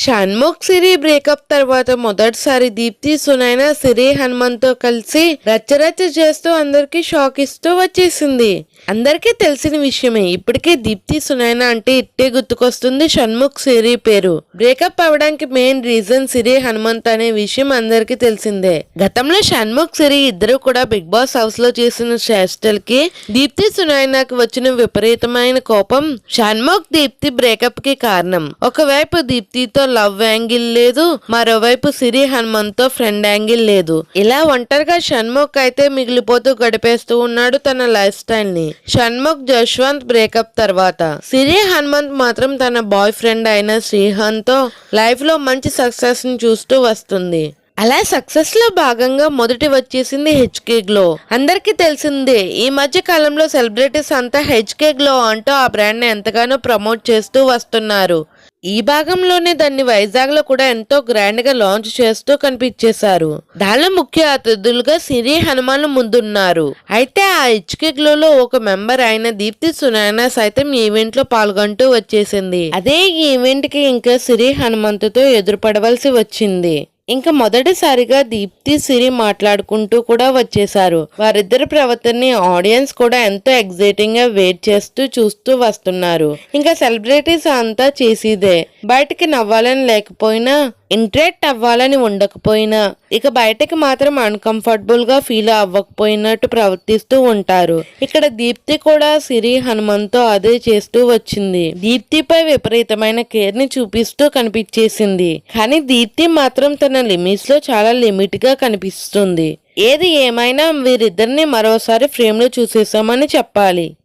షణ్ముఖ్ సిరి breakup తర్వాత మొదటిసారి దీప్తి సునైన సిరి హనుమంత్తో కలిసి రచ్చరచ్చ చేస్తూ అందరికి షాక్ ఇస్తూ వచ్చేసింది. అందరికీ తెలిసిన విషయమే ఇప్పటికే దీప్తి సునైన అంటే ఇట్టే గుర్తుకొస్తుంది షణ్ముఖ్ సిరి పేరు. బ్రేకప్ అవడానికి మెయిన్ రీజన్ సిరి హనుమంత్ అనే విషయం అందరికీ తెలిసిందే. గతంలో షణ్ముఖ్ సిరి ఇద్దరు కూడా బిగ్ బాస్ హౌస్లో చేసిన చేష్టలకి దీప్తి సునైనాకి వచ్చిన విపరీతమైన కోపం షణ్ముఖ్ దీప్తి బ్రేకప్కి కారణం. ఒకవైపు దీప్తితో లవ్ యాంగిల్ లేదు మరోవైపు సిరి హనుమంత్తో ఫ్రెండ్ యాంగిల్ లేదు. ఇలా ఒంటరిగా షణ్ముఖ్ అయితే మిగిలిపోతూ గడిపేస్తూ ఉన్నాడు తన లైఫ్ స్టైల్ని. షణ్ముఖ్ జశ్వంత్ బ్రేకప్ తర్వాత. సిరి హనుమంత్ మాత్రం తన బాయ్ ఫ్రెండ్ అయిన శ్రీహాన్తో లైఫ్లో మంచి సక్సెస్ని చూస్తూ వస్తుంది. అలా సక్సెస్లో భాగంగా మొదటి వచ్చేసింది హెచ్కే గ్లో. అందరికీ తెలిసిందే ఈ మధ్య కాలంలో సెలబ్రిటీస్ అంతా హెచ్కే గ్లో అంటూ ఆ బ్రాండ్ని ఎంతగానో ప్రమోట్ చేస్తూ వస్తున్నారు. ఈ భాగంలోనే దాన్ని వైజాగ్లో కూడా ఎంతో గ్రాండ్గా లాంచ్ చేస్తూ కనిపించేశారు. దానిలో ముఖ్య అతిథులుగా సిరి హనుమాన్ ముందున్నారు. అయితే ఆ హెచ్కే గ్లో లో ఒక మెంబర్ అయిన దీప్తి సునాయన సైతం ఈవెంట్లో పాల్గొంటూ వచ్చేసింది. అదే ఈవెంట్కి ఇంకా సిరి హనుమంతుతో ఎదురుపడవలసి వచ్చింది. ఇంకా మొదటిసారిగా దీప్తి సిరి మాట్లాడుకుంటూ కూడా వచ్చేశారు. వారిద్దరి ప్రవర్తనని ఆడియన్స్ కూడా ఎంతో ఎగ్జైటింగ్గా వెయిట్ చేస్తూ చూస్తూ వస్తున్నారు. ఇంకా సెలబ్రిటీస్ అంతా చేసేదే. బయటికి నవ్వాలని లేకపోయినా ఇంటరాక్ట్ అవ్వాలని ఉండకపోయినా ఇక బయటకి మాత్రం అన్కంఫర్టబుల్గా ఫీల్ అవ్వకపోయినట్టు ప్రవర్తిస్తూ ఉంటారు. ఇక్కడ దీప్తి కూడా సిరి హనుమంతో అదే చేస్తూ వచ్చింది. దీప్తిపై విపరీతమైన కేర్ని చూపిస్తూ కనిపించేసింది. కానీ దీప్తి మాత్రం తన లిమిట్స్లో చాలా లిమిట్గా కనిపిస్తుంది. ఏది ఏమైనా వీరిద్దరిని మరోసారి ఫ్రేమ్లో చూసేసామని చెప్పాలి.